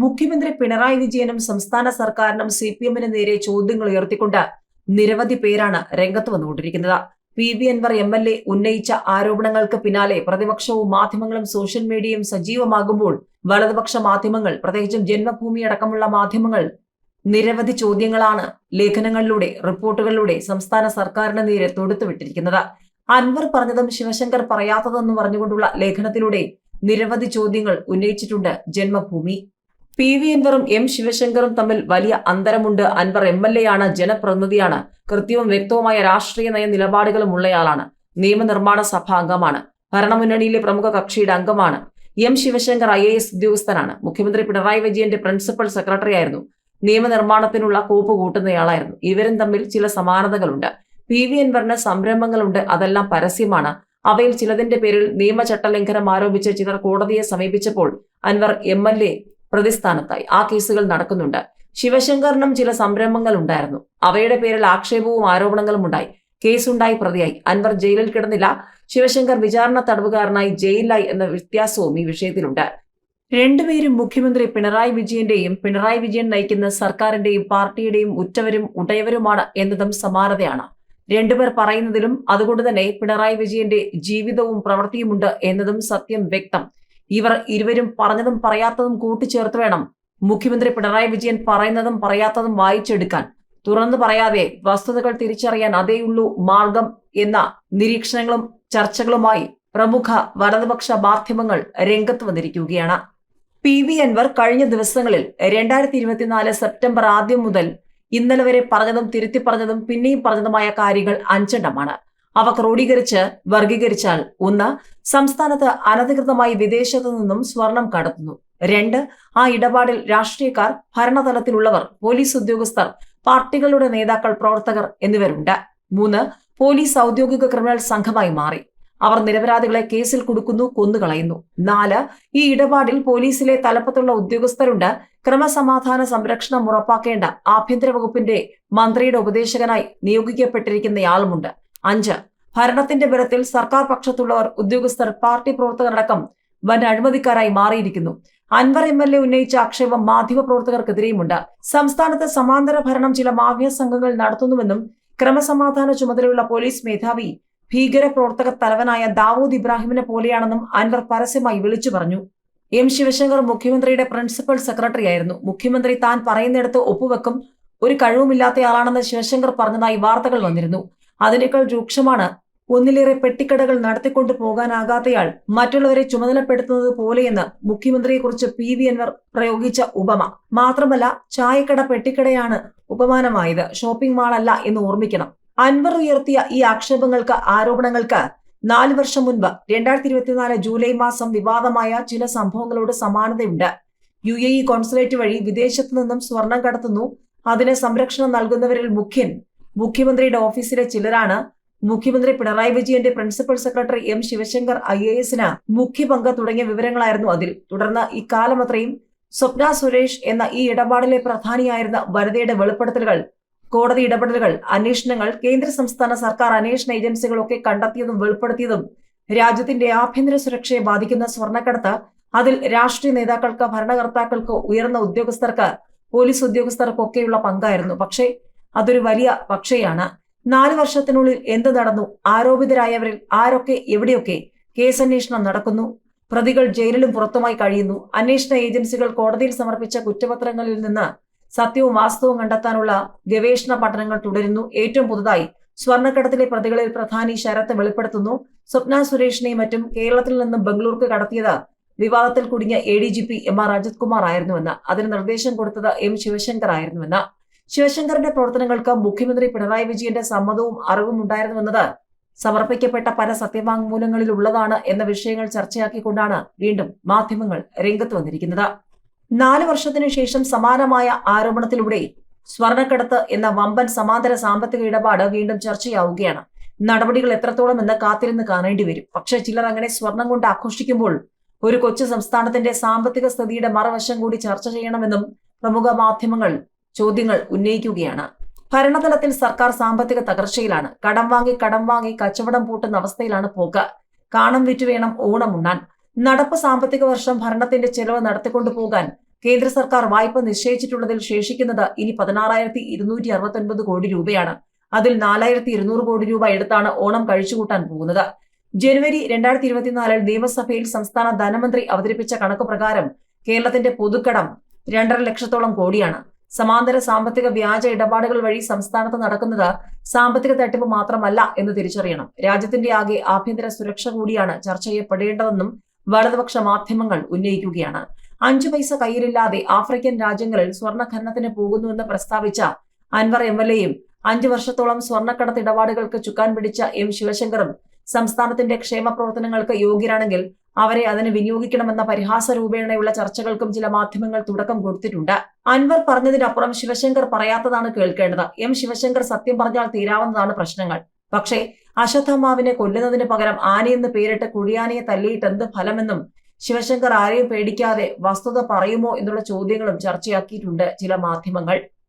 മുഖ്യമന്ത്രി പിണറായി വിജയനും സംസ്ഥാന സർക്കാരിനും സി പി എമ്മിന് നേരെ ചോദ്യങ്ങൾ ഉയർത്തിക്കൊണ്ട് നിരവധി പേരാണ് രംഗത്ത് വന്നുകൊണ്ടിരിക്കുന്നത്. P V Anvar M L A ഉന്നയിച്ച ആരോപണങ്ങൾക്ക് പിന്നാലെ പ്രതിപക്ഷവും മാധ്യമങ്ങളും സോഷ്യൽ മീഡിയയും സജീവമാകുമ്പോൾ വലതുപക്ഷ മാധ്യമങ്ങൾ പ്രത്യേകിച്ചും ജന്മഭൂമി അടക്കമുള്ള മാധ്യമങ്ങൾ നിരവധി ചോദ്യങ്ങളാണ് ലേഖനങ്ങളിലൂടെ റിപ്പോർട്ടുകളിലൂടെ സംസ്ഥാന സർക്കാരിന് നേരെ തൊടുത്തുവിട്ടിരിക്കുന്നത്. അൻവർ പറഞ്ഞതും ശിവശങ്കർ പറയാത്തതെന്ന് പറഞ്ഞുകൊണ്ടുള്ള ലേഖനത്തിലൂടെ നിരവധി ചോദ്യങ്ങൾ ഉന്നയിച്ചിട്ടുണ്ട് ജന്മഭൂമി. പി. വി. അൻവറും എം. ശിവശങ്കറും തമ്മിൽ വലിയ അന്തരമുണ്ട്. അൻവർ എം. എൽ. എ. ആണ് ജനപ്രതിനിധിയാണ്. കൃത്യവും വ്യക്തവുമായ രാഷ്ട്രീയ നയ നിലപാടുകളും ഉള്ളയാളാണ്. നിയമനിർമ്മാണ സഭ അംഗമാണ്. ഭരണമുന്നണിയിലെ പ്രമുഖ കക്ഷിയുടെ അംഗമാണ്. M. Sivasankar I A S ഉദ്യോഗസ്ഥനാണ്. മുഖ്യമന്ത്രി പിണറായി വിജയന്റെ പ്രിൻസിപ്പൽ സെക്രട്ടറി ആയിരുന്നു. നിയമനിർമ്മാണത്തിനുള്ള കോപ്പ് കൂട്ടുന്നയാളായിരുന്നു. ഇവരും തമ്മിൽ ചില സമാനതകളുണ്ട്. പി. വി. അൻവറിന് സംരംഭങ്ങളുണ്ട്. അതെല്ലാം പരസ്യമാണ്. അവയിൽ ചിലതിന്റെ പേരിൽ നിയമചട്ടലംഘനം ആരോപിച്ച് ചിലർ കോടതിയെ സമീപിച്ചപ്പോൾ അൻവർ എം. എൽ. എ. പ്രതിസ്ഥാനത്തായി. ആ കേസുകൾ നടക്കുന്നുണ്ട്. ശിവശങ്കറിനും ചില സംരംഭങ്ങൾ ഉണ്ടായിരുന്നു അവയുടെ പേരിൽ ആക്ഷേപവും ആരോപണങ്ങളും ഉണ്ടായി. കേസുണ്ടായി പ്രതിയായി. അൻവർ ജയിലിൽ കിടന്നില്ല. ശിവശങ്കർ വിചാരണ തടവുകാരനായി ജയിലിലായി എന്ന വ്യത്യാസവും ഈ വിഷയത്തിലുണ്ട്. രണ്ടുപേരും മുഖ്യമന്ത്രി പിണറായി വിജയന്റെയും പിണറായി വിജയൻ നയിക്കുന്ന സർക്കാരിന്റെയും പാർട്ടിയുടെയും ഉറ്റവരും ഉടയവരുമാണ് എന്നതും സമാനതയാണ്. രണ്ടുപേർ പറയുന്നതിലും അതുകൊണ്ട് തന്നെ പിണറായി വിജയന്റെ ജീവിതവും പ്രവൃത്തിയുമുണ്ട് എന്നതും സത്യം വ്യക്തം. ഇവർ ഇരുവരും പറഞ്ഞതും പറയാത്തതും കൂട്ടിച്ചേർത്ത് വേണം. മുഖ്യമന്ത്രി പിണറായി വിജയൻ പറയുന്നതും പറയാത്തതും വായിച്ചെടുക്കാൻ. തുറന്നു പറയാതെ വസ്തുതകൾ തിരിച്ചറിയാൻ അതേയുള്ളൂ മാർഗം എന്ന നിരീക്ഷണങ്ങളും ചർച്ചകളുമായി പ്രമുഖ വലതുപക്ഷ മാധ്യമങ്ങൾ രംഗത്ത് വന്നിരിക്കുകയാണ്. പി വി അൻവർ കഴിഞ്ഞ ദിവസങ്ങളിൽ രണ്ടായിരത്തി ഇരുപത്തിനാല് സെപ്റ്റംബർ ആദ്യം മുതൽ ഇന്നലെ വരെ പറഞ്ഞതും തിരുത്തി പറഞ്ഞതും പിന്നെയും പറഞ്ഞതുമായ കാര്യങ്ങൾ അഞ്ചെണ്ണമാണ്. അവ ക്രോഡീകരിച്ച് വർഗീകരിച്ചാൽ ഒന്ന് സംസ്ഥാനത്ത് അനധികൃതമായി വിദേശത്തു നിന്നും സ്വർണം കടത്തുന്നു. രണ്ട് ആ ഇടപാടിൽ രാഷ്ട്രീയക്കാർ ഭരണതലത്തിലുള്ളവർ പോലീസ് ഉദ്യോഗസ്ഥർ പാർട്ടികളുടെ നേതാക്കൾ പ്രവർത്തകർ എന്നിവരുണ്ട്. മൂന്ന് പോലീസ് ഔദ്യോഗിക ക്രിമിനൽ സംഘമായി മാറി. അവർ നിരപരാധികളെ കേസിൽ കൊടുക്കുന്നു കൊന്നുകളയുന്നു. നാല് ഈ ഇടപാടിൽ പോലീസിലെ തലപ്പത്തുള്ള ഉദ്യോഗസ്ഥരുണ്ട്. ക്രമസമാധാന സംരക്ഷണം ഉറപ്പാക്കേണ്ട ആഭ്യന്തര വകുപ്പിന്റെ മന്ത്രിയുടെ ഉപദേശകനായി നിയോഗിക്കപ്പെട്ടിരിക്കുന്നയാളുമുണ്ട്. അഞ്ച്. ഭരണത്തിന്റെ ബലത്തിൽ സർക്കാർ പക്ഷത്തുള്ളവർ ഉദ്യോഗസ്ഥർ പാർട്ടി പ്രവർത്തകരടക്കം വൻ അഴിമതിക്കാരായി മാറിയിരിക്കുന്നു. അൻവർ എം എൽ എ ഉന്നയിച്ച ആക്ഷേപം മാധ്യമ പ്രവർത്തകർക്കെതിരെയുമുണ്ട്. സംസ്ഥാനത്ത് സമാന്തര ഭരണം ചില മാഫിയ സംഘങ്ങൾ നടത്തുന്നുവെന്നും ക്രമസമാധാന ചുമതലയുള്ള പോലീസ് മേധാവി ഭീകര പ്രവർത്തക തലവനായ ദാവൂദ് ഇബ്രാഹിമിനെ പോലെയാണെന്നും അൻവർ പരസ്യമായി വിളിച്ചു പറഞ്ഞു. എം ശിവശങ്കർ മുഖ്യമന്ത്രിയുടെ പ്രിൻസിപ്പൽ സെക്രട്ടറി ആയിരുന്നു മുഖ്യമന്ത്രി താൻ പറയുന്നിടത്ത് ഒപ്പുവെക്കും ഒരു കഴിവുമില്ലാത്തയാളാണെന്ന് ശിവശങ്കർ പറഞ്ഞതായി വാർത്തകൾ വന്നിരുന്നു. അതിനേക്കാൾ രൂക്ഷമാണ്. ഒന്നിലേറെ പെട്ടിക്കടകൾ നടത്തിക്കൊണ്ടു പോകാനാകാത്തയാൾ മറ്റുള്ളവരെ ചുമതലപ്പെടുത്തുന്നത് പോലെയെന്ന് മുഖ്യമന്ത്രിയെക്കുറിച്ച് പി വി അൻവർ പ്രയോഗിച്ച ഉപമ. മാത്രമല്ല ചായക്കട പെട്ടിക്കടയാണ് ഉപമാനമായത്. ഷോപ്പിംഗ് മാളല്ല എന്ന് ഓർമ്മിക്കണം. അൻവർ ഉയർത്തിയ ഈ ആക്ഷേപങ്ങൾക്ക് ആരോപണങ്ങൾക്ക് നാല് വർഷം മുൻപ് രണ്ടായിരത്തി ഇരുപത്തിനാല് ജൂലൈ മാസം വിവാദമായ ചില സംഭവങ്ങളോട് സമാനതയുണ്ട്. യു എ ഇ കോൺസുലേറ്റ് വഴി വിദേശത്തു നിന്നും സ്വർണം കടത്തുന്നു. അതിന് സംരക്ഷണം നൽകുന്നവരിൽ മുഖ്യൻ മുഖ്യമന്ത്രിയുടെ ഓഫീസിലെ ചിലരാണ് മുഖ്യമന്ത്രി പിണറായി വിജയന്റെ principal secretary M Sivasankar I A എസിന് മുഖ്യ പങ്ക് തുടങ്ങിയ വിവരങ്ങളായിരുന്നു അതിൽ. തുടർന്ന് ഇക്കാലം അത്രയും സ്വപ്ന സുരേഷ് എന്ന ഈ ഇടപാടിലെ പ്രധാനിയായിരുന്ന വനിതയുടെ വെളിപ്പെടുത്തലുകൾ കോടതി ഇടപെടലുകൾ അന്വേഷണങ്ങൾ കേന്ദ്ര സംസ്ഥാന സർക്കാർ അന്വേഷണ ഏജൻസികളൊക്കെ കണ്ടെത്തിയതും വെളിപ്പെടുത്തിയതും രാജ്യത്തിന്റെ ആഭ്യന്തര സുരക്ഷയെ ബാധിക്കുന്ന സ്വർണക്കടത്ത് അതിൽ രാഷ്ട്രീയ നേതാക്കൾക്ക് ഭരണകർത്താക്കൾക്ക് ഉയർന്ന ഉദ്യോഗസ്ഥർക്ക് പോലീസ് ഉദ്യോഗസ്ഥർക്കൊക്കെയുള്ള പങ്കായിരുന്നു. പക്ഷേ അതൊരു വലിയ പക്ഷയാണ്. നാല് വർഷത്തിനുള്ളിൽ എന്ത് നടന്നു? ആരോപിതരായവരിൽ ആരൊക്കെ? എവിടെയൊക്കെ? കേസന്വേഷണം നടക്കുന്നു. പ്രതികൾ ജയിലിലും പുറത്തുമായി കഴിയുന്നു. അന്വേഷണ ഏജൻസികൾ കോടതിയിൽ സമർപ്പിച്ച കുറ്റപത്രങ്ങളിൽ നിന്ന് സത്യവും വാസ്തവവും കണ്ടെത്താനുള്ള ഗവേഷണ പഠനങ്ങൾ തുടരുന്നു. ഏറ്റവും പുതുതായി സ്വർണക്കടത്തിലെ പ്രതികളിൽ പ്രധാനി ശരത്ത് വെളിപ്പെടുത്തുന്നു. സ്വപ്ന സുരേഷിനെയും മറ്റും കേരളത്തിൽ നിന്നും ബംഗളൂർക്ക് കടത്തിയത് വിവാദത്തിൽ കുടുങ്ങിയ A D G P M R Ajith Kumar ആയിരുന്നുവെന്ന് അതിന് നിർദ്ദേശം കൊടുത്തത് എം ശിവശങ്കർ ആയിരുന്നുവെന്ന്. ശിവശങ്കറിന്റെ പ്രവർത്തനങ്ങൾക്ക് മുഖ്യമന്ത്രി പിണറായി വിജയന്റെ സമ്മതവും അറിവും ഉണ്ടായിരുന്നുവെന്നത് സമർപ്പിക്കപ്പെട്ട പല സത്യവാങ്മൂലങ്ങളിൽ ഉള്ളതാണ് എന്ന വിഷയങ്ങൾ ചർച്ചയാക്കിക്കൊണ്ടാണ് വീണ്ടും മാധ്യമങ്ങൾ രംഗത്ത് വന്നിരിക്കുന്നത്. നാല് വർഷത്തിനു ശേഷം സമാനമായ ആരോപണത്തിലൂടെ സ്വർണക്കടത്ത് എന്ന വമ്പൻ സമാന്തര സാമ്പത്തിക ഇടപാട് വീണ്ടും ചർച്ചയാവുകയാണ്. നടപടികൾ എത്രത്തോളം എന്ന് കാത്തിരുന്ന് കാണേണ്ടി വരും. പക്ഷേ ചിലർ അങ്ങനെ സ്വർണം കൊണ്ട് ആഘോഷിക്കുമ്പോൾ ഒരു കൊച്ചു സംസ്ഥാനത്തിന്റെ സാമ്പത്തിക സ്ഥിതിയുടെ മറവശം കൂടി ചർച്ച ചെയ്യണമെന്നും പ്രമുഖ മാധ്യമങ്ങൾ ചോദ്യങ്ങൾ ഉന്നയിക്കുകയാണ്. ഭരണതലത്തിൽ സർക്കാർ സാമ്പത്തിക തകർച്ചയിലാണ്. കടം വാങ്ങി കടം വാങ്ങി കച്ചവടം പൂട്ടുന്ന അവസ്ഥയിലാണ് പോക്ക്. കാണം വിറ്റു വേണം ഓണം ഉണ്ണാൻ. നടപ്പ് സാമ്പത്തിക വർഷം ഭരണത്തിന്റെ ചെലവ് നടത്തിക്കൊണ്ടു പോകാൻ കേന്ദ്ര സർക്കാർ വായ്പ നിശ്ചയിച്ചിട്ടുള്ളതിൽ ശേഷിക്കുന്നത് ഇനി പതിനാറായിരത്തി ഇരുന്നൂറ്റി അറുപത്തൊൻപത് കോടി രൂപയാണ്. അതിൽ നാലായിരത്തി ഇരുന്നൂറ് കോടി രൂപ എടുത്താണ് ഓണം കഴിച്ചുകൂട്ടാൻ പോകുന്നത്. ജനുവരി രണ്ടായിരത്തി ഇരുപത്തിനാലിൽ നിയമസഭയിൽ സംസ്ഥാന ധനമന്ത്രി അവതരിപ്പിച്ച കണക്ക് പ്രകാരം കേരളത്തിന്റെ പൊതുക്കടം രണ്ടര ലക്ഷത്തോളം കോടിയാണ്. സമാന്തര സാമ്പത്തിക വ്യാജ ഇടപാടുകൾ വഴി സംസ്ഥാനത്ത് നടക്കുന്നത് സാമ്പത്തിക തട്ടിപ്പ് മാത്രമല്ല എന്ന് തിരിച്ചറിയണം. രാജ്യത്തിന്റെ ആകെ ആഭ്യന്തര സുരക്ഷ കൂടിയാണ് ചർച്ച ചെയ്യപ്പെടേണ്ടതെന്നും വലതുപക്ഷ മാധ്യമങ്ങൾ ഉന്നയിക്കുകയാണ്. അഞ്ചു പൈസ കയ്യിലില്ലാതെ ആഫ്രിക്കൻ രാജ്യങ്ങളിൽ സ്വർണ ഖനനത്തിന് പോകുന്നുവെന്ന് പ്രസ്താവിച്ച അൻവർ എം എൽ എയും അഞ്ചു വർഷത്തോളം സ്വർണക്കടത്ത് ഇടപാടുകൾക്ക് ചുക്കാൻ പിടിച്ച എം ശിവശങ്കറും സംസ്ഥാനത്തിന്റെ ക്ഷേമ പ്രവർത്തനങ്ങൾക്ക് യോഗ്യരാണെങ്കിൽ അവരെ അതിന് വിനിയോഗിക്കണമെന്ന പരിഹാസ രൂപേണയുള്ള ചർച്ചകൾക്കും ചില മാധ്യമങ്ങൾ തുടക്കം കൊടുത്തിട്ടുണ്ട്. അൻവർ പറഞ്ഞതിനപ്പുറം ശിവശങ്കർ പറയാത്തതാണ് കേൾക്കേണ്ടത്. എം ശിവശങ്കർ സത്യം പറഞ്ഞാൽ തീരാവുന്നതാണ് പ്രശ്നങ്ങൾ. പക്ഷേ അശ്വത്ഥമാവിനെ കൊല്ലുന്നതിന് പകരം ആനയെന്ന് പേരിട്ട് കുഴിയാനയെ തല്ലിയിട്ട് എന്ത് ഫലമെന്നും ശിവശങ്കർ ആരെയും പേടിക്കാതെ വസ്തുത പറയുമോ എന്നുള്ള ചോദ്യങ്ങളും ചർച്ചയാക്കിയിട്ടുണ്ട് ചില മാധ്യമങ്ങൾ.